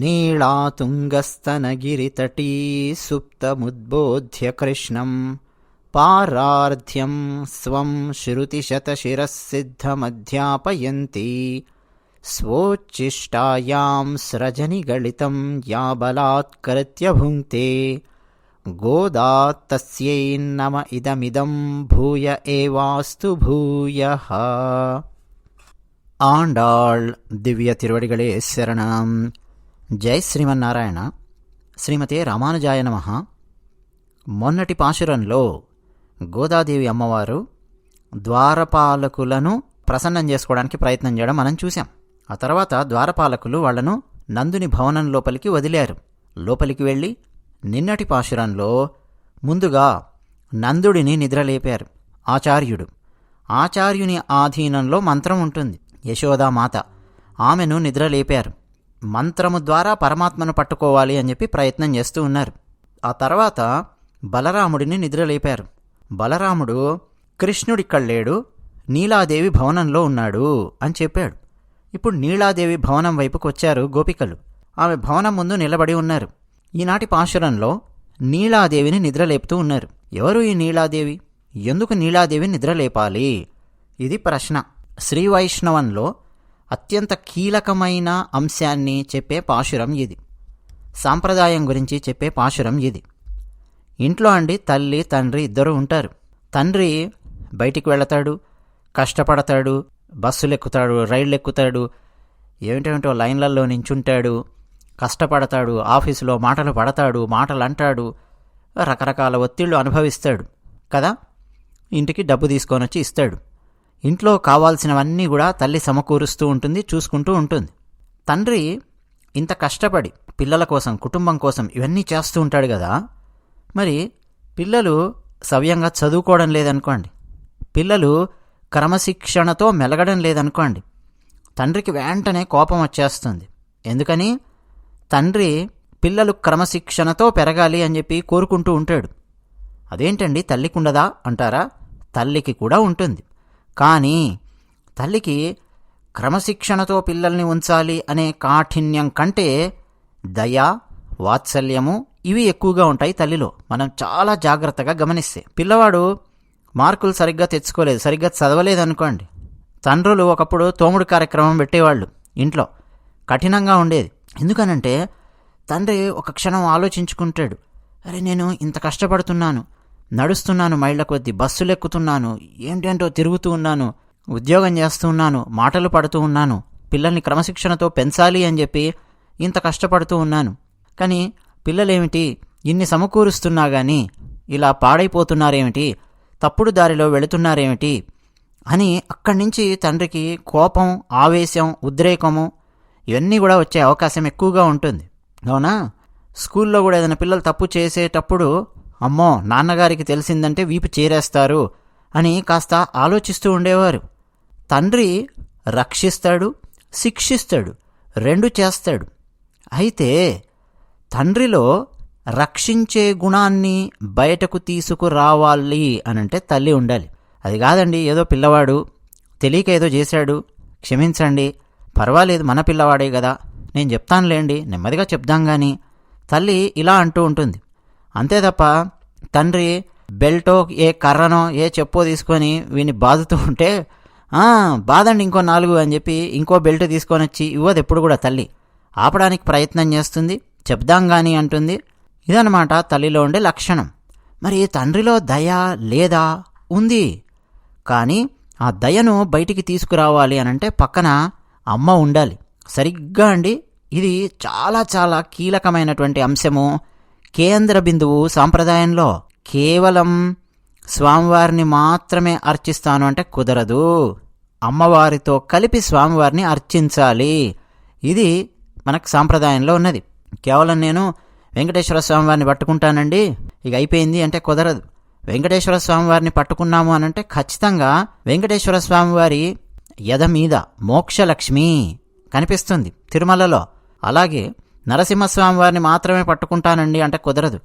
नीळातुङ्गस्तनगिरितटी सुप्तमुद्बोध्य कृष्णम् पार्रार्ध्यं स्वं श्रुतिशतशिरः सिद्धमध्यापयन्ती स्वोच्चिष्टायां स्रजनिगळितम् या बलात्कृत्य भुङ्क्ते गोदात्तस्यैन्नम इदमिदम् भूय एवास्तु भूयः। ஆண்டாள் திவ்ய திருவடிகளே சரணம் జై శ్రీమన్నారాయణ. శ్రీమతి రామానుజాయ నమ. మొన్నటి పాశురంలో గోదాదేవి అమ్మవారు ద్వారపాలకులను ప్రసన్నం చేసుకోవడానికి ప్రయత్నం చేయడం మనం చూశాం. ఆ తర్వాత ద్వారపాలకులు వాళ్ళను నందుని భవనం లోపలికి వదిలారు. లోపలికి వెళ్ళి నిన్నటి పాశురంలో ముందుగా నందుడిని నిద్రలేపారు. ఆచార్యుడు. ఆచార్యుని ఆధీనంలో మంత్రం ఉంటుంది. యశోదామాత ఆమెను నిద్రలేపారు. మంత్రము ద్వారా పరమాత్మను పట్టుకోవాలి అని చెప్పి ప్రయత్నం చేస్తూ ఉన్నారు. ఆ తర్వాత బలరాముడిని నిద్రలేపారు. బలరాముడు కృష్ణుడిక్కడ లేడు నీలాదేవి భవనంలో ఉన్నాడు అని చెప్పాడు. ఇప్పుడు నీలాదేవి భవనం వైపుకు వచ్చారు గోపికలు. ఆమె భవనం ముందు నిలబడి ఉన్నారు. ఈనాటి పాశురంలో నీలాదేవిని నిద్రలేపుతూ ఉన్నారు. ఎవరు ఈ నీలాదేవి? ఎందుకు నీలాదేవిని నిద్రలేపాలి? ఇది ప్రశ్న. శ్రీ వైష్ణవంలో అత్యంత కీలకమైన అంశాన్ని చెప్పే పాశురం ఇది. సాంప్రదాయం గురించి చెప్పే పాశురం ఇది. ఇంట్లో అండి తల్లి తండ్రి ఇద్దరు ఉంటారు. తండ్రి బయటికి వెళతాడు కష్టపడతాడు బస్సులు ఎక్కుతాడు రైళ్ళు ఎక్కుతాడు ఏమిటేమిటో లైన్లలో నించుంటాడు కష్టపడతాడు ఆఫీసులో మాటలు పడతాడు మాటలు అంటాడు రకరకాల ఒత్తిళ్ళు అనుభవిస్తాడు. కదా? ఇంటికి డబ్బు తీసుకొని వచ్చి ఇస్తాడు. ఇంట్లో కావాల్సినవన్నీ కూడా తల్లి సమకూరుస్తూ ఉంటుంది చూసుకుంటూ ఉంటుంది. తండ్రి ఇంత కష్టపడి పిల్లల కోసం కుటుంబం కోసం ఇవన్నీ చేస్తూ ఉంటాడు కదా. మరి పిల్లలు సవ్యంగా చదువుకోవడం లేదనుకోండి. పిల్లలు క్రమశిక్షణతో మెలగడం లేదనుకోండి. తండ్రికి వెంటనే కోపం వచ్చేస్తుంది. ఎందుకని? తండ్రి పిల్లలు క్రమశిక్షణతో పెరగాలి అని చెప్పి కోరుకుంటూ ఉంటాడు. అదేంటండి? తల్లికి ఉండదా అంటారా? తల్లికి కూడా ఉంటుంది. కానీ తల్లికి క్రమశిక్షణతో పిల్లల్ని ఉంచాలి అనే కాఠిన్యం కంటే దయ వాత్సల్యము ఇవి ఎక్కువగా ఉంటాయి తల్లిలో. మనం చాలా జాగ్రత్తగా గమనిస్తే. పిల్లవాడు మార్కులు సరిగ్గా తెచ్చుకోలేదు సరిగ్గా చదవలేదు అనుకోండి. తండ్రులు ఒకప్పుడు తోముడు కార్యక్రమం పెట్టేవాళ్ళు ఇంట్లో. కఠినంగా ఉండేది. ఎందుకనంటే తండ్రి ఒక క్షణం ఆలోచించుకుంటాడు. అరే నేను ఇంత కష్టపడుతున్నాను. నడుస్తున్నాను మైళ్ళ కొద్ది బస్సులు ఎక్కుతున్నాను ఏంటేంటో తిరుగుతూ ఉన్నాను ఉద్యోగం చేస్తూ ఉన్నాను మాటలు పడుతూ ఉన్నాను పిల్లల్ని క్రమశిక్షణతో పెంచాలి అని చెప్పి ఇంత కష్టపడుతూ ఉన్నాను. కానీ పిల్లలేమిటి? ఇన్ని సమకూరుస్తున్నా గాని ఇలా పాడైపోతున్నారేమిటి? తప్పుడు దారిలో వెళుతున్నారేమిటి? అని అక్కడి నుంచి తండ్రికి కోపం ఆవేశం ఉద్రేకము ఇవన్నీ కూడా వచ్చే అవకాశం ఎక్కువగా ఉంటుంది. అవునా? స్కూల్లో కూడా ఏదైనా పిల్లలు తప్పు చేసేటప్పుడు అమ్మో నాన్నగారికి తెలిసిందంటే వీపు చేరేస్తారు అని కాస్త ఆలోచిస్తూ ఉండేవారు. తండ్రి రక్షిస్తాడు శిక్షిస్తాడు రెండు చేస్తాడు. అయితే తండ్రిలో రక్షించే గుణాన్ని బయటకు తీసుకురావాలి అనంటే తల్లి ఉండాలి. అది కాదండి ఏదో పిల్లవాడు తెలియక ఏదో చేశాడు క్షమించండి పర్వాలేదు మన పిల్లవాడే కదా నేను చెప్తానులేండి నెమ్మదిగా చెప్దాం కానీ తల్లి ఇలా అంటూ ఉంటుంది. అంతే తప్ప తండ్రి బెల్టో ఏ కర్రనో ఏ చెప్పో తీసుకొని వీని బాదుతూ ఉంటే బాదండి ఇంకో నాలుగు అని చెప్పి ఇంకో బెల్ట్ తీసుకొని వచ్చి ఇవ్వదు ఎప్పుడు కూడా తల్లి. ఆపడానికి ప్రయత్నం చేస్తుంది చెప్దాం కానీ అంటుంది. ఇదనమాట తల్లిలో ఉండే లక్షణం. మరి తండ్రిలో దయ లేదా? ఉంది. కానీ ఆ దయను బయటికి తీసుకురావాలి అని అంటే పక్కన అమ్మ ఉండాలి. సరిగ్గా అండి. ఇది చాలా చాలా కీలకమైనటువంటి అంశము. కేంద్ర బిందువు సాంప్రదాయంలో కేవలం స్వామివారిని మాత్రమే అర్చిస్తాను అంటే కుదరదు. అమ్మవారితో కలిపి స్వామివారిని అర్చించాలి. ఇది మనకు సాంప్రదాయంలో ఉన్నది. కేవలం నేను వెంకటేశ్వర స్వామివారిని పట్టుకుంటానండి ఇక అయిపోయింది అంటే కుదరదు. వెంకటేశ్వర స్వామివారిని పట్టుకున్నాము అనంటే ఖచ్చితంగా వెంకటేశ్వర స్వామివారి యద మీద మోక్షలక్ష్మి కనిపిస్తుంది తిరుమలలో. అలాగే నరసింహస్వామి వారిని మాత్రమే పట్టుకుంటానండి అంటే కుదరదు.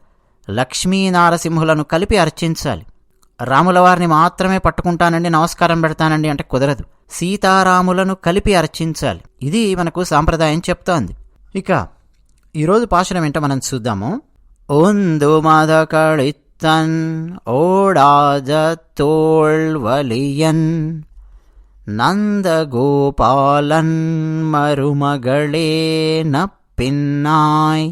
లక్ష్మీ నారసింహులను కలిపి అర్చించాలి. రాముల వారిని మాత్రమే పట్టుకుంటానండి నమస్కారం పెడతానండి అంటే కుదరదు. సీతారాములను కలిపి అర్చించాలి. ఇది మనకు సాంప్రదాయం చెప్తోంది. ఇక ఈరోజు పాశనం ఏంటో మనం చూద్దాము. ಒಂದು ಮದಕಳಿತ್ತನ್ ఓడాజతోళ్వలియన్ నందగోపాలన్ మరుమగళే నప్ప பின்னாய்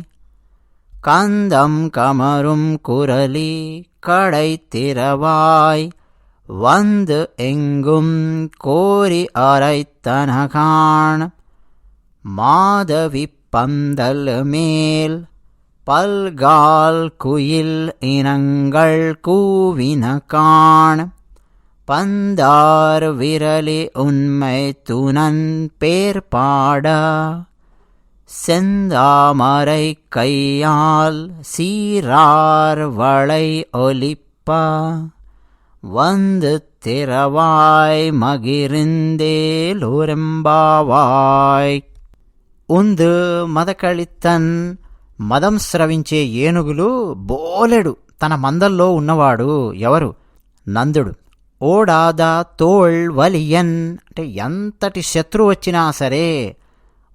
கந்தம் கமரும் குரலி கடை திறவாய் வந்து எங்கும் கோரி அரைத்தனகான் மாதவி பந்தல் மேல் பல்கால் குயில் இனங்கள் கூவின காண் பந்தார் விரலி உண்மை துணன் பேர் பாட செந்தாமரை கையால் சீரார் வளை ஒலிப்ப வந்து திறவாய் మగిరిందేలోరెంబావాయ్ ఉందు మదకళిత్తన్ మదం స్రవించే ఏనుగులు బోలెడు తన మందల్లో ఉన్నవాడు ఎవరు నందుడు ఓడాదా తోళ్ వలియన్ అంటే ఎంతటి శత్రు వచ్చినా సరే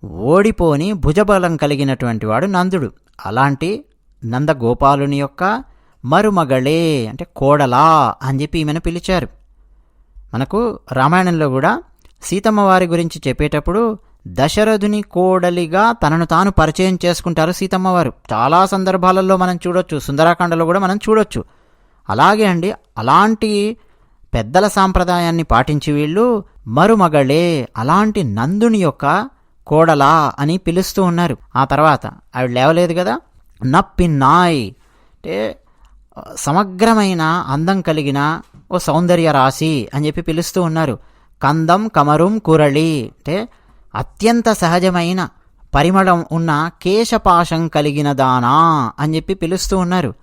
ఓడిపోని భుజబలం కలిగినటువంటి వాడు నందుడు. అలాంటి నందగోపాలుని యొక్క మరుమగళే అంటే కోడలా అని చెప్పి ఈమెను పిలిచారు. మనకు రామాయణంలో కూడా సీతమ్మ వారి గురించి చెప్పేటప్పుడు దశరథుని కోడలిగా తనను తాను పరిచయం చేసుకుంటారు సీతమ్మ వారు. చాలా సందర్భాలలో మనం చూడొచ్చు సుందరాకాండలో కూడా మనం చూడొచ్చు. అలాగే అండి అలాంటి పెద్దల సాంప్రదాయాన్ని పాటించి వీళ్ళు మరుమగళే అలాంటి నందుని యొక్క కోడలా అని పిలుస్తూ ఉన్నారు. ఆ తర్వాత ఆవిడ లేవలేదు కదా? నప్పిన్నాయ్ అంటే సమగ్రమైన అందం కలిగిన ఓ సౌందర్య రాశి అని చెప్పి పిలుస్తూ ఉన్నారు. కందం కమరుం కురళి. అంటే అత్యంత సహజమైన పరిమళం ఉన్న కేశపాశం కలిగిన దానా అని చెప్పి పిలుస్తూ ఉన్నారు.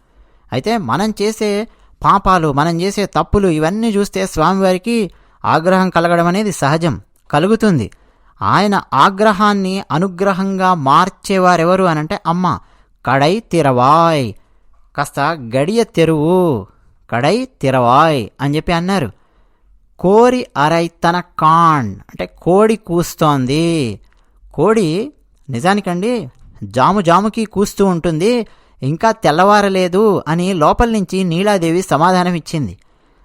అయితే మనం చేసే పాపాలు మనం చేసే తప్పులు ఇవన్నీ చూస్తే స్వామివారికి ఆగ్రహం కలగడం అనేది సహజం కలుగుతుంది. ఆయన ఆగ్రహాన్ని అనుగ్రహంగా మార్చేవారెవరు అనంటే అమ్మ కడై తిరవాయ్ కాస్త గడియ తెరువు కడై తిరవాయ్ అని చెప్పి అన్నారు. కోరి అరై తన కాన్ అంటే కోడి కూస్తోంది. కోడి నిజానికండి జాము జాముకి కూస్తూ ఉంటుంది ఇంకా తెల్లవారలేదు అని లోపల నుంచి నీలాదేవి సమాధానం ఇచ్చింది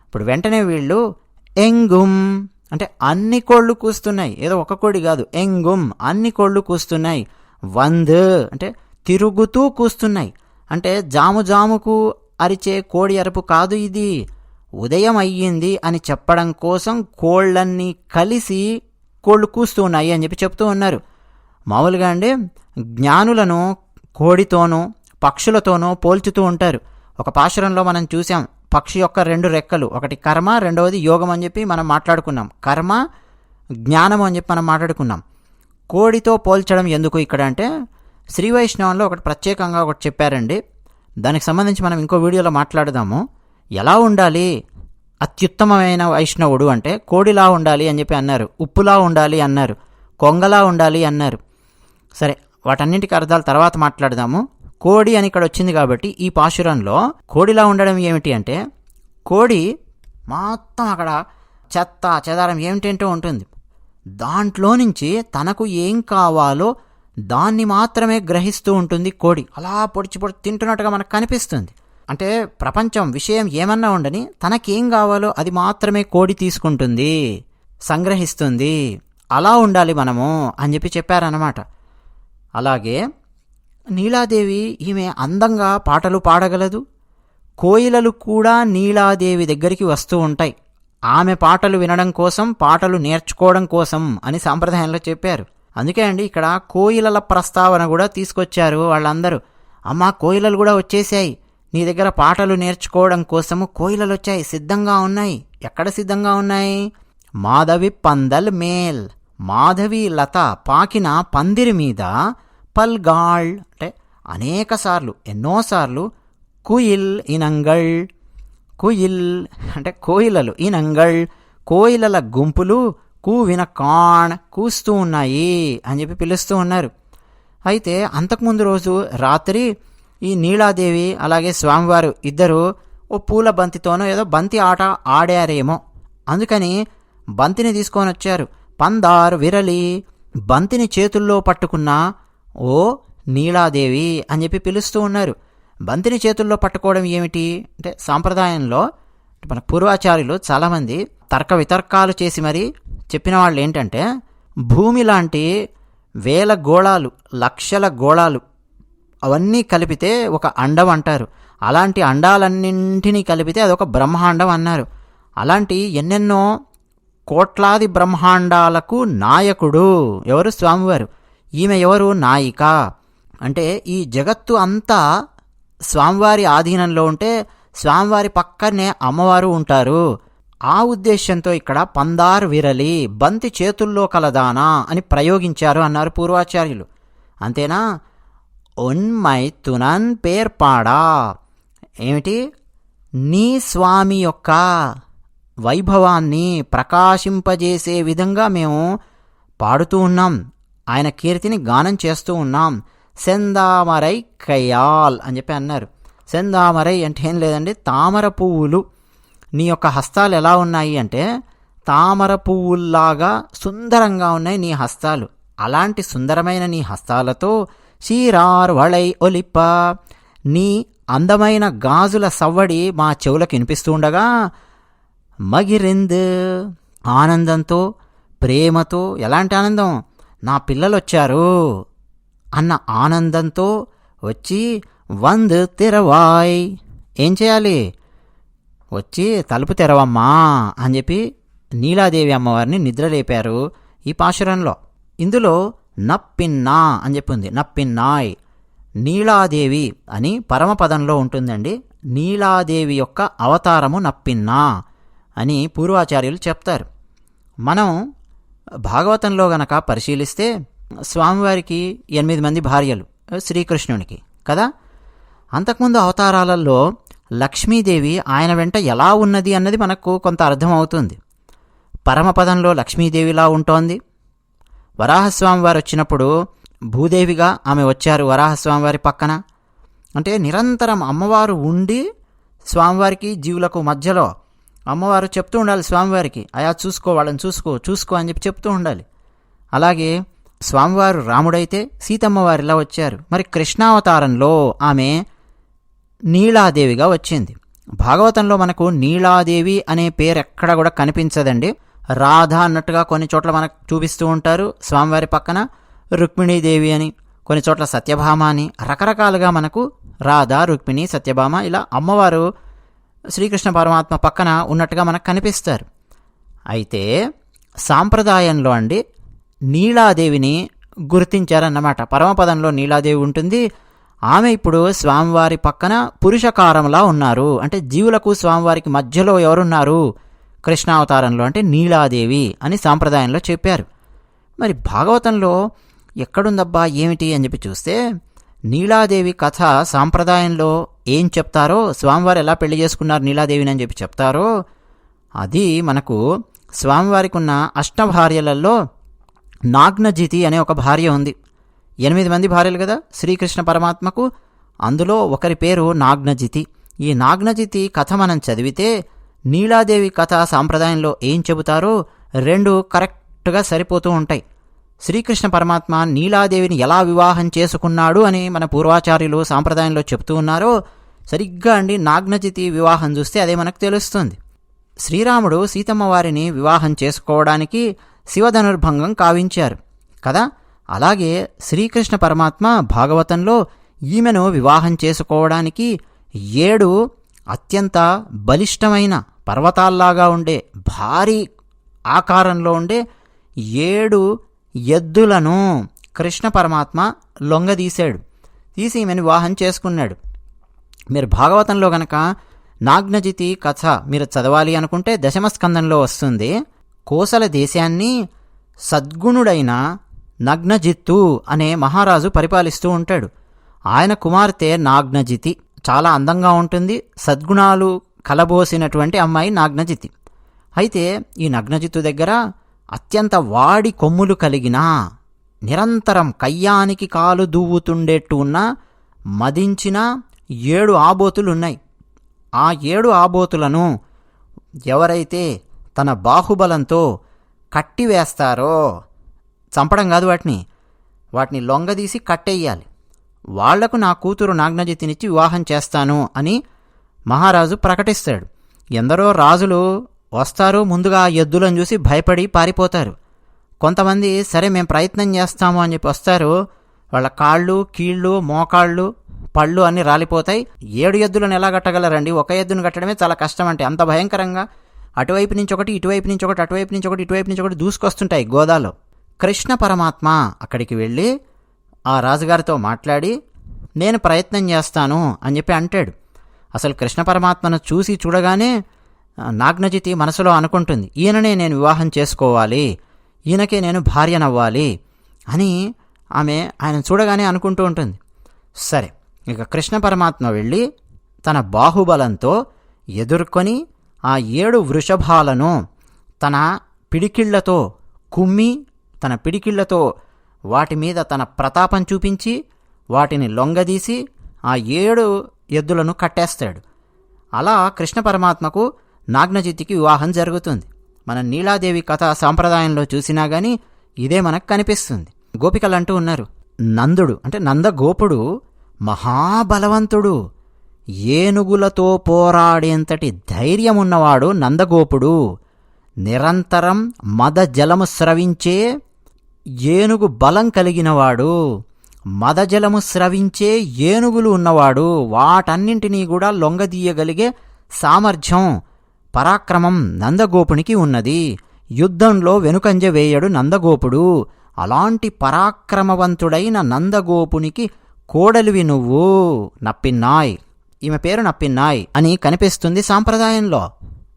ఇప్పుడు వెంటనే వీళ్ళు ఎంగుం అంటే అన్ని కోళ్ళు కూస్తున్నాయి. ఏదో ఒక కోడి కాదు. ఎంగుం అన్ని కోళ్ళు కూస్తున్నాయి. వంద్. అంటే తిరుగుతూ కూస్తున్నాయి. అంటే జాము జాముకు అరిచే కోడి అరుపు కాదు ఇది. ఉదయం అయ్యింది అని చెప్పడం కోసం కోళ్ళన్నీ కలిసి కోళ్ళు కూస్తూ ఉన్నాయి అని చెప్పి చెప్తూ ఉన్నారు. మామూలుగా అండి జ్ఞానులను కోడితోనూ పక్షులతోనూ పోల్చుతూ ఉంటారు. ఒక పాశురంలో మనం చూసాం పక్షి యొక్క రెండు రెక్కలు. ఒకటి కర్మ రెండవది యోగం అని చెప్పి మనం మాట్లాడుకున్నాం. కర్మ జ్ఞానం అని చెప్పి మనం మాట్లాడుకున్నాం. కోడితో పోల్చడం ఎందుకు ఇక్కడ అంటే శ్రీ వైష్ణవంలో ఒకటి ప్రత్యేకంగా ఒకటి చెప్పారండి. దానికి సంబంధించి మనం ఇంకో వీడియోలో మాట్లాడదాము. ఎలా ఉండాలి? అత్యుత్తమమైన వైష్ణవుడు అంటే కోడిలా ఉండాలి అని చెప్పి అన్నారు. ఉప్పులా ఉండాలి అన్నారు. కొంగలా ఉండాలి అన్నారు. సరే వాటన్నింటికి అర్థాలు తర్వాత మాట్లాడదాము. కోడి అని ఇక్కడ వచ్చింది కాబట్టి ఈ పాశురంలో కోడిలా ఉండడం ఏమిటి అంటే కోడి మొత్తం అక్కడ చెత్త చెదారం ఏమిటంటే ఉంటుంది. దాంట్లో నుంచి తనకు ఏం కావాలో దాన్ని మాత్రమే గ్రహిస్తూ ఉంటుంది కోడి. అలా పొడిచి పొడి తింటున్నట్టుగా మనకు కనిపిస్తుంది. అంటే ప్రపంచం విషయం ఏమన్నా ఉండని తనకేం కావాలో అది మాత్రమే కోడి తీసుకుంటుంది సంగ్రహిస్తుంది. అలా ఉండాలి మనము అని చెప్పి చెప్పారన్నమాట. అలాగే నీలాదేవి ఈమె అందంగా పాటలు పాడగలదు. కోయిలలు కూడా నీలాదేవి దగ్గరికి వస్తూ ఉంటాయి. ఆమె పాటలు వినడం కోసం పాటలు నేర్చుకోవడం కోసం అని సాంప్రదాయంలో చెప్పారు. అందుకే అండి ఇక్కడ కోయిలల ప్రస్తావన కూడా తీసుకొచ్చారు వాళ్ళందరూ. అమ్మా కోయిలలు కూడా వచ్చేసాయి నీ దగ్గర పాటలు నేర్చుకోవడం కోసము కోయిలలు వచ్చాయి. సిద్ధంగా ఉన్నాయి. ఎక్కడ సిద్ధంగా ఉన్నాయి? మాధవి పందల్ మేల్. మాధవి లత పాకిన పందిరి మీద పల్గాళ్ అంటే అనేకసార్లు ఎన్నోసార్లు కుయిల్ ఇనంగళ్ కుయిల్ అంటే కోయిలలు ఇనంగళ్ కోయిలల గుంపులు కూవిన కాణ్ కూస్తూ ఉన్నాయి అని చెప్పి పిలుస్తూ ఉన్నారు. అయితే అంతకుముందు రోజు రాత్రి ఈ నీలాదేవి అలాగే స్వామివారు ఇద్దరు ఓ పూల బంతితోనో ఏదో బంతి ఆట ఆడారేమో. అందుకని బంతిని తీసుకొని వచ్చారు. పందార్ విరలి బంతిని చేతుల్లో పట్టుకున్న ఓ నీలాదేవి అని చెప్పి పిలుస్తూ ఉన్నారు. బంతిని చేతుల్లో పట్టుకోవడం ఏమిటి? అంటే సాంప్రదాయంలో మన పూర్వాచార్యులు చాలామంది తర్క వితర్కాలు చేసి మరి చెప్పిన వాళ్ళు ఏంటంటే భూమి లాంటి వేల గోళాలు లక్షల గోళాలు అవన్నీ కలిపితే ఒక అండం అంటారు. అలాంటి అండాలన్నింటినీ కలిపితే అదొక బ్రహ్మాండం అన్నారు. అలాంటి ఎన్నెన్నో కోట్లాది బ్రహ్మాండాలకు నాయకుడు ఎవరు? స్వామివారు. ఈమె ఎవరు నాయిక. అంటే ఈ జగత్తు అంతా స్వామివారి ఆధీనంలో ఉంటే స్వామివారి పక్కనే అమ్మవారు ఉంటారు. ఆ ఉద్దేశంతో ఇక్కడ పందార్ విరలి బంతి చేతుల్లో కలదానా అని ప్రయోగించారు అన్నారు పూర్వాచార్యులు. అంతేనా? ఒన్మై తునన్ పేర్పాడా. ఏమిటి? నీ స్వామి యొక్క వైభవాన్ని ప్రకాశింపజేసే విధంగా మేము పాడుతూ ఉన్నాం. ఆయన కీర్తిని గానం చేస్తూ ఉన్నాం. సెందామరై కయాల్ అని చెప్పి అన్నారు. సెందామరై అంటే ఏం లేదండి తామర పువ్వులు. నీ యొక్క హస్తాలు ఎలా ఉన్నాయి అంటే తామర పువ్వుల్లాగా సుందరంగా ఉన్నాయి నీ హస్తాలు. అలాంటి సుందరమైన నీ హస్తాలతో షీరార్ వళై ఒలిప్ప. నీ అందమైన గాజుల సవ్వడి మా చెవులకు వినిపిస్తూ ఉండగా మగిరింద్ ఆనందంతో ప్రేమతో ఎలాంటి ఆనందం? నా పిల్లలు వచ్చారు అన్న ఆనందంతో వచ్చి వంద్ తెరవాయ్. ఏం చేయాలి? వచ్చి తలుపు తెరవమ్మా అని చెప్పి నీలాదేవి అమ్మవారిని నిద్రలేపారు ఈ పాశురంలో. ఇందులో నప్పిన్నా అని చెప్పింది నప్పిన్నాయ్. నీలాదేవి అని పరమపదంలో ఉంటుందండి. నీలాదేవి యొక్క అవతారము నప్పిన్నా అని పూర్వాచార్యులు చెప్తారు. మనం భాగవతంలో గనక పరిశీలిస్తే స్వామివారికి ఎనిమిది మంది భార్యలు శ్రీకృష్ణునికి కదా? అంతకుముందు అవతారాలలో లక్ష్మీదేవి ఆయన వెంట ఎలా ఉన్నది అన్నది మనకు కొంత అర్థమవుతుంది. పరమపదంలో లక్ష్మీదేవిలా ఉంటోంది. వరాహస్వామి వారు వచ్చినప్పుడు భూదేవిగా ఆమె వచ్చారు వరాహస్వామి వారి పక్కన. అంటే నిరంతరం అమ్మవారు ఉండి స్వామివారికి జీవులకు మధ్యలో అమ్మవారు చెప్తూ ఉండాలి స్వామివారికి అయా చూసుకో వాళ్ళని చూసుకో చూసుకో అని చెప్పి చెప్తూ ఉండాలి. అలాగే స్వామివారు రాముడైతే సీతమ్మవారు ఇలా వచ్చారు. మరి కృష్ణావతారంలో ఆమె నీలాదేవిగా వచ్చింది. భాగవతంలో మనకు నీలాదేవి అనే పేరు ఎక్కడ కూడా కనిపించదండి. రాధ అన్నట్టుగా కొన్ని చోట్ల మనకు చూపిస్తూ ఉంటారు. స్వామివారి పక్కన రుక్మిణీదేవి అని కొన్ని చోట్ల సత్యభామ అని రకరకాలుగా మనకు రాధ రుక్మిణి సత్యభామ ఇలా అమ్మవారు శ్రీకృష్ణ పరమాత్మ పక్కన ఉన్నట్టుగా మనకు కనిపిస్తారు. అయితే సాంప్రదాయంలో అండి నీలాదేవిని గుర్తించారన్నమాట. పరమపదంలో నీలాదేవి ఉంటుంది. ఆమె ఇప్పుడు స్వామివారి పక్కన పురుషకారంలా ఉన్నారు. అంటే జీవులకు స్వామివారికి మధ్యలో ఎవరున్నారు? కృష్ణావతారంలో అంటే నీలాదేవి అని సాంప్రదాయంలో చెప్పారు. మరి భాగవతంలో ఎక్కడుందబ్బా ఏమిటి అని చెప్పి చూస్తే నీలాదేవి కథ సాంప్రదాయంలో ఏం చెప్తారో స్వామివారు ఎలా పెళ్ళి చేసుకున్నారు నీలాదేవిని అని చెప్పి చెప్తారో అది మనకు స్వామివారికి ఉన్న అష్టభార్యలలో నాగ్నజితి అనే ఒక భార్య ఉంది. ఎనిమిది మంది భార్యలు కదా శ్రీకృష్ణ పరమాత్మకు అందులో ఒకరి పేరు నాగ్నజితి. ఈ నాగ్నజితి కథ మనం చదివితే నీలాదేవి కథ సాంప్రదాయంలో ఏం చెబుతారో రెండు కరెక్ట్గా సరిపోతూ ఉంటాయి. శ్రీకృష్ణ పరమాత్మ నీలాదేవిని ఎలా వివాహం చేసుకున్నాడు అని మన పూర్వాచార్యులు సాంప్రదాయంలో చెప్తూ ఉన్నారో సరిగ్గా అండి నాగ్నజితి వివాహం చూస్తే అదే మనకు తెలుస్తుంది. శ్రీరాముడు సీతమ్మ వారిని వివాహం చేసుకోవడానికి శివధనుర్భంగం కావించారు. కదా? అలాగే శ్రీకృష్ణ పరమాత్మ భాగవతంలో ఈమెను వివాహం చేసుకోవడానికి ఏడు అత్యంత బలిష్టమైన పర్వతాల్లాగా ఉండే భారీ ఆకారంలో ఉండే ఏడు ఎద్దులను కృష్ణ పరమాత్మ లొంగదీశాడు. తీసి ఈమెను వివాహం చేసుకున్నాడు. మీరు భాగవతంలో గనక నాగ్నజితి కథ మీరు చదవాలి అనుకుంటే దశమస్కందంలో వస్తుంది. కోసల దేశాన్ని సద్గుణుడైన నగ్నజిత్తు అనే మహారాజు పరిపాలిస్తూ ఉంటాడు. ఆయన కుమార్తె నాగ్నజితి. చాలా అందంగా ఉంటుంది. సద్గుణాలు కలబోసినటువంటి అమ్మాయి నాగ్నజితి. అయితే ఈ నగ్నజిత్తు దగ్గర అత్యంత వాడి కొమ్ములు కలిగిన నిరంతరం కయ్యానికి కాలు దూవుతుండేట్టు ఉన్న మదించిన ఏడు ఆబోతులున్నాయి. ఆ ఏడు ఆబోతులను ఎవరైతే తన బాహుబలంతో కట్టివేస్తారో చంపడం కాదు వాటిని వాటిని లొంగదీసి కట్టేయాలి వాళ్ళకు నా కూతురు నాగ్నజితినిచ్చి వివాహం చేస్తాను అని మహారాజు ప్రకటిస్తాడు. ఎందరో రాజులు వస్తారు ముందుగా ఆ ఎద్దులను చూసి భయపడి పారిపోతారు. కొంతమంది సరే మేము ప్రయత్నం చేస్తాము అని చెప్పి వస్తారు. వాళ్ళ కాళ్ళు కీళ్ళు మోకాళ్ళు పళ్ళు అన్నీ రాలిపోతాయి. ఏడు ఎద్దులను ఎలా కట్టగలరండి? ఒక ఎద్దును కట్టడమే చాలా కష్టం అంటే అంత భయంకరంగా. అటువైపు నుంచి ఒకటి ఇటువైపు నుంచి ఒకటి అటువైపు నుంచి ఒకటి ఇటువైపు నుంచి ఒకటి దూసుకొస్తుంటాయి గోదాలో. కృష్ణ పరమాత్మ అక్కడికి వెళ్ళి ఆ రాజుగారితో మాట్లాడి నేను ప్రయత్నం చేస్తాను అని చెప్పి అంటాడు. అసలు కృష్ణ పరమాత్మను చూసి చూడగానే నాగ్నజితి మనసులో అనుకుంటుంది ఈయననే నేను వివాహం చేసుకోవాలి ఈయనకే నేను భార్యనవ్వాలి అని ఆమె ఆయన చూడగానే అనుకుంటూ ఉంటుంది. సరే ఇక కృష్ణ పరమాత్మ వెళ్ళి తన బాహుబలంతో ఎదుర్కొని ఆ ఏడు వృషభాలను తన పిడికిళ్ళతో కుమ్మి తన పిడికిళ్ళతో వాటి మీద తన ప్రతాపం చూపించి వాటిని లొంగదీసి ఆ ఏడు ఎద్దులను కట్టేస్తాడు. అలా కృష్ణ పరమాత్మకు నాగ్నజిత్తికి వివాహం జరుగుతుంది. మన నీలాదేవి కథ సాంప్రదాయంలో చూసినా గాని ఇదే మనకు కనిపిస్తుంది. గోపికలు అంటూ ఉన్నారు నందుడు అంటే నందగోపుడు మహాబలవంతుడు. ఏనుగులతో పోరాడేంతటి ధైర్యమున్నవాడు నందగోపుడు. నిరంతరం మద జలము స్రవించే ఏనుగు బలం కలిగినవాడు. మదజలము స్రవించే ఏనుగులు ఉన్నవాడు. వాటన్నింటినీ కూడా లొంగదీయగలిగే సామర్థ్యం పరాక్రమం నందగోపునికి ఉన్నది. యుద్ధంలో వెనుకంజ వేయడు నందగోపుడు. అలాంటి పరాక్రమవంతుడైన నందగోపునికి కోడలివి నువ్వు. నప్పిన్నాయ్. ఈమె పేరు నప్పిన్నాయ్ అని కనిపిస్తుంది సాంప్రదాయంలో.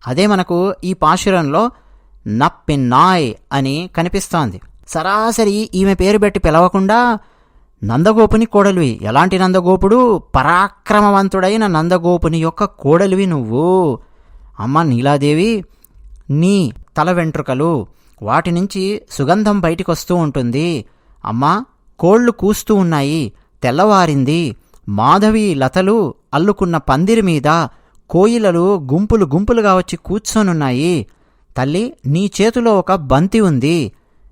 అదే మనకు ఈ పాశురంలో నప్పిన్నాయ్ అని కనిపిస్తోంది. సరాసరి ఈమె పేరు పెట్టి పిలవకుండా నందగోపుని కోడలివి. ఎలాంటి నందగోపుడు? పరాక్రమవంతుడైన నందగోపుని యొక్క కోడలివి నువ్వు. అమ్మ నీలాదేవి నీ తల వెంట్రుకలు వాటి నుంచి సుగంధం బయటికి వస్తూ ఉంటుంది. అమ్మా కోళ్ళు కూస్తూ ఉన్నాయి. తెల్లవారింది. మాధవి లతలు అల్లుకున్న పందిరి మీద కోయిలలు గుంపులు గుంపులుగా వచ్చి కూర్చొనున్నాయి. తల్లి నీ చేతిలో ఒక బంతి ఉంది.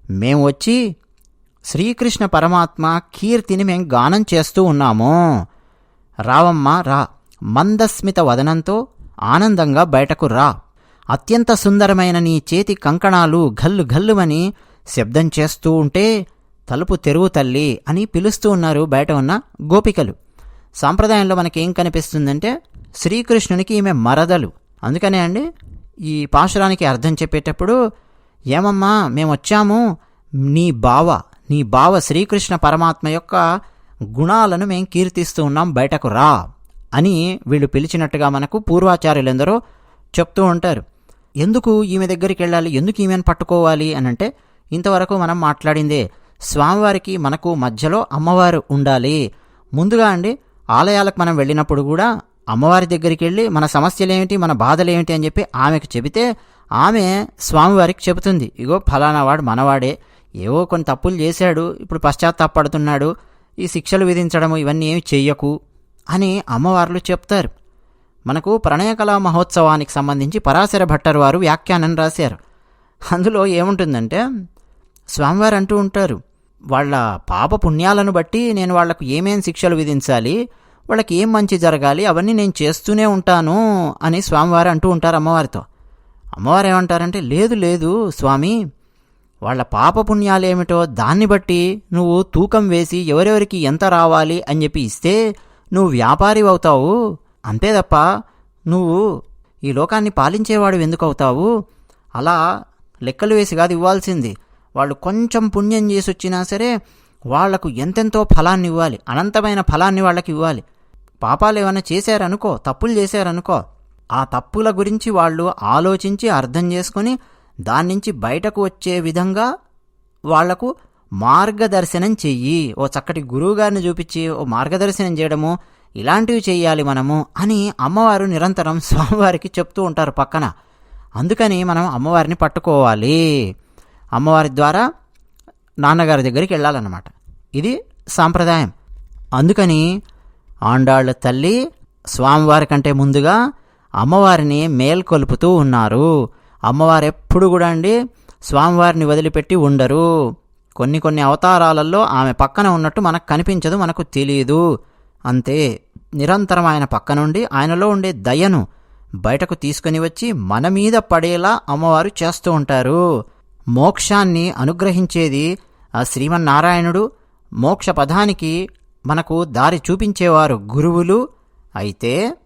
మేము వచ్చి శ్రీకృష్ణ పరమాత్మ కీర్తిని మేం గానం చేస్తూ ఉన్నాము. రావమ్మా రా. మందస్మిత వదనంతో ఆనందంగా బయటకు రా. అత్యంత సుందరమైన నీ చేతి కంకణాలు ఘల్లు ఘల్లుమని శబ్దం చేస్తూ ఉంటే తలుపు తెరువు తల్లి అని పిలుస్తూ ఉన్నారు బయట ఉన్న గోపికలు. సాంప్రదాయంలో మనకేం కనిపిస్తుందంటే శ్రీకృష్ణునికి ఈమె మరదలు. అందుకనే అండి ఈ పాశురానికి అర్థం చెప్పేటప్పుడు ఏమమ్మా మేము వచ్చాము నీ బావ నీ బావ శ్రీకృష్ణ పరమాత్మ యొక్క గుణాలను మేం కీర్తిస్తూ ఉన్నాం బయటకు రా. అని వీళ్ళు పిలిచినట్టుగా మనకు పూర్వాచార్యులందరూ చెప్తూ ఉంటారు. ఎందుకు ఈమె దగ్గరికి వెళ్ళాలి? ఎందుకు ఈమెను పట్టుకోవాలి అని అంటే ఇంతవరకు మనం మాట్లాడిందే స్వామివారికి మనకు మధ్యలో అమ్మవారు ఉండాలి. ముందుగా అండి ఆలయాలకు మనం వెళ్ళినప్పుడు కూడా అమ్మవారి దగ్గరికి వెళ్ళి మన సమస్యలేమిటి మన బాధలేమిటి అని చెప్పి ఆమెకు చెబితే ఆమె స్వామివారికి చెబుతుంది. ఇగో ఫలానా వాడు మనవాడే ఏవో కొన్ని తప్పులు చేశాడు ఇప్పుడు పశ్చాత్తాపడుతున్నాడు ఈ శిక్షలు విధించడము ఇవన్నీ ఏమి చెయ్యకు. అని అమ్మవార్లు చెప్తారు. మనకు ప్రణయకళా మహోత్సవానికి సంబంధించి పరాశర భట్టర్ వారు వ్యాఖ్యానం రాశారు. అందులో ఏముంటుందంటే స్వామివారు అంటూ ఉంటారు వాళ్ళ పాప పుణ్యాలను బట్టి నేను వాళ్ళకు ఏమేం శిక్షలు విధించాలి వాళ్ళకి ఏం మంచి జరగాలి అవన్నీ నేను చేస్తూనే ఉంటాను అని స్వామివారు అంటూ ఉంటారు అమ్మవారితో. అమ్మవారు ఏమంటారంటే లేదు లేదు స్వామి వాళ్ళ పాపపుణ్యాలేమిటో దాన్ని బట్టి నువ్వు తూకం వేసి ఎవరెవరికి ఎంత రావాలి అని చెప్పి ఇస్తే నువ్వు వ్యాపారి అవుతావు? అంతే తప్ప నువ్వు ఈ లోకాన్ని పాలించేవాడు ఎందుకు అవుతావు అలా లెక్కలు వేసి కాదు ఇవ్వాల్సింది. వాళ్ళు కొంచెం పుణ్యం చేసి వచ్చినా సరే వాళ్ళకు ఎంతెంతో ఫలాన్ని ఇవ్వాలి. అనంతమైన ఫలాన్ని వాళ్ళకి ఇవ్వాలి. పాపాలు ఏమైనా చేశారనుకో తప్పులు చేశారనుకో ఆ తప్పుల గురించి వాళ్ళు ఆలోచించి అర్థం చేసుకొని దాని నుంచి బయటకు వచ్చే విధంగా వాళ్ళకు మార్గదర్శనం చెయ్యి. ఓ చక్కటి గురువుగారిని చూపించి ఓ మార్గదర్శనం చేయడము ఇలాంటివి చేయాలి మనము అని అమ్మవారు నిరంతరం స్వామివారికి చెప్తూ ఉంటారు పక్కన. అందుకని మనం అమ్మవారిని పట్టుకోవాలి. అమ్మవారి ద్వారా నాన్నగారి దగ్గరికి వెళ్ళాలన్నమాట. ఇది సాంప్రదాయం. అందుకని ఆండాళ్ళ తల్లి స్వామివారి కంటే ముందుగా అమ్మవారిని మేల్కొలుపుతూ ఉన్నారు. అమ్మవారు ఎప్పుడు కూడా అండి స్వామివారిని వదిలిపెట్టి ఉండరు. కొన్ని కొన్ని అవతారాలలో ఆమె పక్కన ఉన్నట్టు మనకు కనిపించదు మనకు తెలియదు అంతే. నిరంతరం ఆయన పక్కనుండి ఆయనలో ఉండే దయను బయటకు తీసుకుని వచ్చి మన మీద పడేలా అమ్మవారు చేస్తూ ఉంటారు. మోక్షాన్ని అనుగ్రహించేది ఆ శ్రీమన్నారాయణుడు. మోక్ష పదానికి మనకు దారి చూపించేవారు గురువులు. అయితే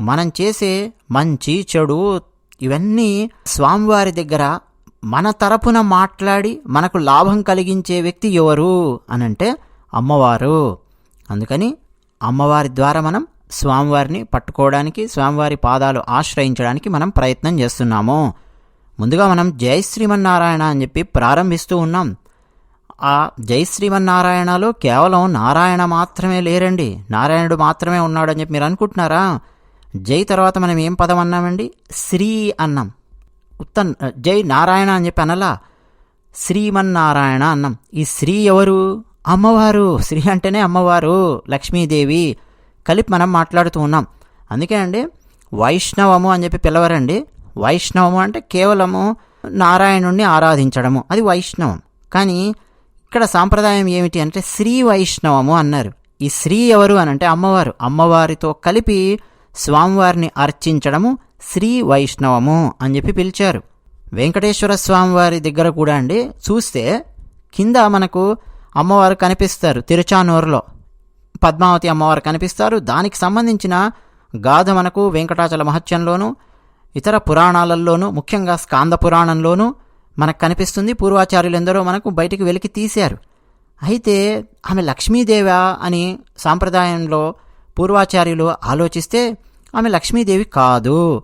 మనం చేసే మంచి చెడు ఇవన్నీ స్వామివారి దగ్గర మన తరపున మాట్లాడి మనకు లాభం కలిగించే వ్యక్తి ఎవరు అనంటే అమ్మవారు. అందుకని అమ్మవారి ద్వారా మనం స్వామివారిని పట్టుకోవడానికి స్వామివారి పాదాలు ఆశ్రయించడానికి మనం ప్రయత్నం చేస్తున్నాము. ముందుగా మనం జై శ్రీమన్నారాయణ అని చెప్పి ప్రారంభిస్తూ ఉన్నాం. ఆ జై శ్రీమన్నారాయణలో కేవలం నారాయణ మాత్రమే లేరండి. నారాయణుడు మాత్రమే ఉన్నాడని చెప్పి మీరు అనుకుంటున్నారా? జై తర్వాత మనం ఏం పదం అన్నామండి? శ్రీ అన్నాం. ఉత్తన్ జై నారాయణ అని చెప్పి అనలా. శ్రీమన్నారాయణ అన్నాం. ఈ శ్రీ ఎవరు? అమ్మవారు. శ్రీ అంటేనే అమ్మవారు లక్ష్మీదేవి. కలిపి మనం మాట్లాడుతూ ఉన్నాం. అందుకే అండి వైష్ణవము అని చెప్పి పిలవరండి. వైష్ణవము అంటే కేవలము నారాయణుణ్ణి ఆరాధించడము. అది వైష్ణవం. కానీ ఇక్కడ సాంప్రదాయం ఏమిటి అంటే శ్రీ వైష్ణవము అన్నారు. ఈ శ్రీ ఎవరు అని అంటే అమ్మవారు. అమ్మవారితో కలిపి స్వామివారిని అర్చించడము శ్రీ వైష్ణవము అని చెప్పి పిలిచారు. వెంకటేశ్వర స్వామివారి దగ్గర కూడా అండి చూస్తే కింద మనకు అమ్మవారు కనిపిస్తారు తిరుచానూరులో. పద్మావతి అమ్మవారు కనిపిస్తారు. దానికి సంబంధించిన గాథ మనకు వెంకటాచల మహత్యంలోను ఇతర పురాణాలలోనూ ముఖ్యంగా స్కాంద పురాణంలోనూ మనకు కనిపిస్తుంది. పూర్వాచార్యులు ఎందరో మనకు బయటికి వెలికి తీశారు. అయితే ఆమె లక్ష్మీదేవ అని సాంప్రదాయంలో పూర్వాచార్యులు ఆలోచిస్తే ఆమె లక్ష్మీదేవి కాదు.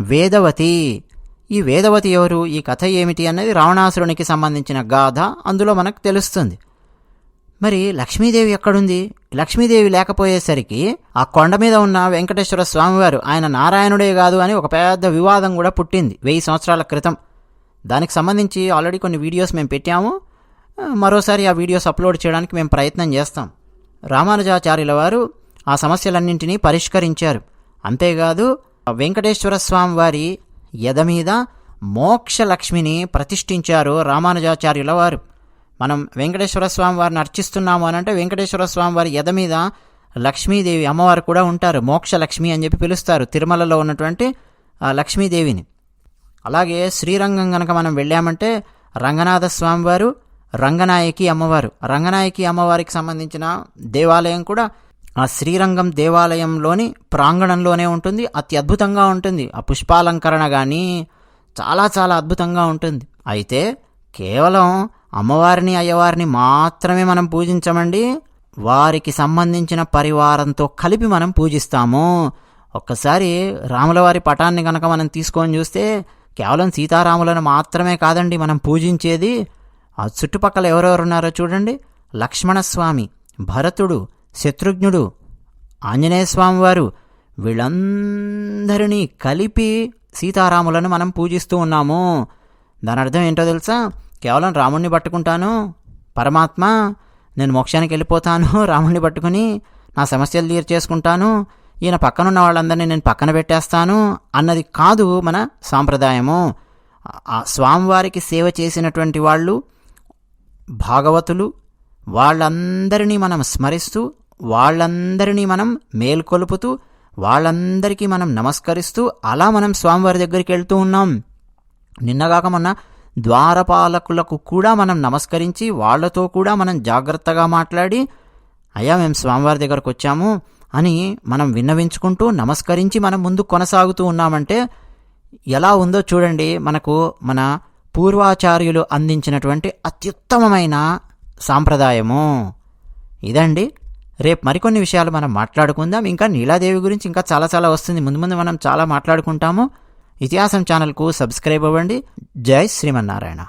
వేదవతి. ఈ వేదవతి ఎవరు? ఈ కథ ఏమిటి అన్నది రావణాసురునికి సంబంధించిన గాథ అందులో మనకు తెలుస్తుంది. మరి లక్ష్మీదేవి ఎక్కడుంది? లక్ష్మీదేవి లేకపోయేసరికి ఆ కొండ మీద ఉన్న వెంకటేశ్వర స్వామివారు ఆయన నారాయణుడే కాదు అని ఒక పెద్ద వివాదం కూడా పుట్టింది వెయ్యి సంవత్సరాల క్రితం. దానికి సంబంధించి ఆల్రెడీ కొన్ని వీడియోస్ మేము పెట్టాము. మరోసారి ఆ వీడియోస్ అప్లోడ్ చేయడానికి మేము ప్రయత్నం చేస్తాం. రామానుజాచార్యుల వారు ఆ సమస్యలన్నింటినీ పరిష్కరించారు. అంతేకాదు వెంకటేశ్వర స్వామి వారి ఎద మీద మోక్షలక్ష్మిని ప్రతిష్ఠించారు రామానుజాచార్యుల వారు. మనం వెంకటేశ్వర స్వామి వారిని అర్చిస్తున్నాము అని అంటే వెంకటేశ్వర స్వామి వారి ఎద మీద లక్ష్మీదేవి అమ్మవారు కూడా ఉంటారు. మోక్షలక్ష్మి అని చెప్పి పిలుస్తారు తిరుమలలో ఉన్నటువంటి లక్ష్మీదేవిని. అలాగే శ్రీరంగం కనుక మనం వెళ్ళామంటే రంగనాథ స్వామివారు రంగనాయకి అమ్మవారు. రంగనాయకి అమ్మవారికి సంబంధించిన దేవాలయం కూడా ఆ శ్రీరంగం దేవాలయంలోని ప్రాంగణంలోనే ఉంటుంది. అత్యద్భుతంగా ఉంటుంది. ఆ పుష్పాలంకరణ కానీ చాలా చాలా అద్భుతంగా ఉంటుంది. అయితే కేవలం అమ్మవారిని అయ్యవారిని మాత్రమే మనం పూజించమండి. వారికి సంబంధించిన పరివారంతో కలిపి మనం పూజిస్తాము. ఒక్కసారి రాములవారి పటాన్ని కనుక మనం తీసుకొని చూస్తే కేవలం సీతారాములను మాత్రమే కాదండి మనం పూజించేది. ఆ చుట్టుపక్కల ఎవరెవరున్నారో చూడండి. లక్ష్మణస్వామి భరతుడు శత్రుఘ్నుడు ఆంజనేయస్వామివారు వీళ్ళందరినీ కలిపి సీతారాములను మనం పూజిస్తూ ఉన్నాము. దాని అర్థం ఏంటో తెలుసా? కేవలం రాముణ్ణి పట్టుకుంటాను పరమాత్మ నేను మోక్షానికి వెళ్ళిపోతాను రాముణ్ణి పట్టుకుని నా సమస్యలు తీర్చేసుకుంటాను ఈయన పక్కనున్న వాళ్ళందరినీ నేను పక్కన పెట్టేస్తాను అన్నది కాదు మన సాంప్రదాయము. ఆ స్వామివారికి సేవ చేసినటువంటి వాళ్ళు భాగవతులు వాళ్ళందరినీ మనం స్మరిస్తూ వాళ్ళందరినీ మనం మేల్కొలుపుతూ వాళ్ళందరికీ మనం నమస్కరిస్తూ అలా మనం స్వామివారి దగ్గరికి వెళ్తూ ఉన్నాం. నిన్నగాక మొన్న ద్వారపాలకులకు కూడా మనం నమస్కరించి వాళ్ళతో కూడా మనం జాగ్రత్తగా మాట్లాడి అయ్యా మేము స్వామివారి దగ్గరకు వచ్చాము అని మనం విన్నవించుకుంటూ నమస్కరించి మనం ముందు కొనసాగుతూ ఉన్నామంటే ఎలా ఉందో చూడండి మనకు మన పూర్వాచార్యులు అందించినటువంటి అత్యుత్తమమైన సాంప్రదాయము. ఇదండి రేపు మరికొన్ని విషయాలు మనం మాట్లాడుకుందాం. ఇంకా నీలాదేవి గురించి ఇంకా చాలా చాలా వస్తుంది. ముందు ముందు మనం చాలా మాట్లాడుకుంటాము. ఇతిహాసం ఛానల్కు సబ్స్క్రైబ్ అవ్వండి. జై శ్రీమన్నారాయణ.